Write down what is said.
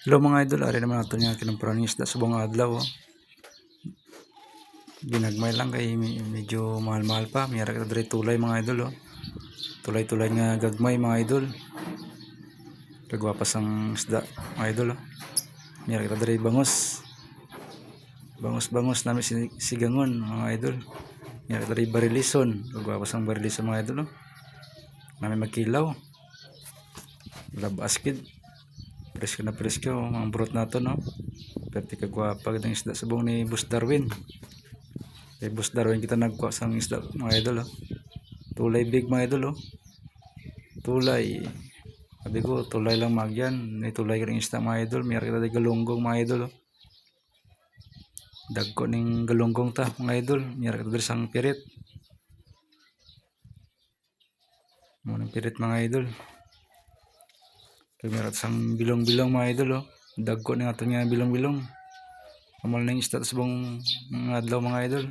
Hello mga idol, ari naman nato niya kinumpuran ng isda subong adlaw. Oh. Ginagmay lang kay me- medyo mahal-mahal pa. Miyara kita diri tulay mga idol. Oh. Tulay-tulay nga gagmay mga idol. Kagwapas ang isda mga idol. Oh. Miyara kita diri bangos. Bangos-bangos namin si sigangon mga idol. Miyara kita diri barilison. Kagwapas ang barilison mga idol. Oh. Namin magkilaw. Love askid. Presko na presko, mga brot na to, no? Pwede ka gwapa ng isda subong ni Boss Darwin. Kay Boss Darwin kita nagkuha sa isda, mga idol, oh. Tulay big, mga idol, oh. Tulay. Sabi ko, tulay lang magyan. May tulay ka isda, mga idol. Mayroon kita galunggong, mga idol, oh. Dagko ning galunggong ta, mga idol. Mayroon kita sang pirit. Munang pirit, mga idol. Kaya meron sang bilong-bilong mga idol oh. Dagko na nga bilong-bilong. Kamal na yung sa bang mga adlaw mga idol.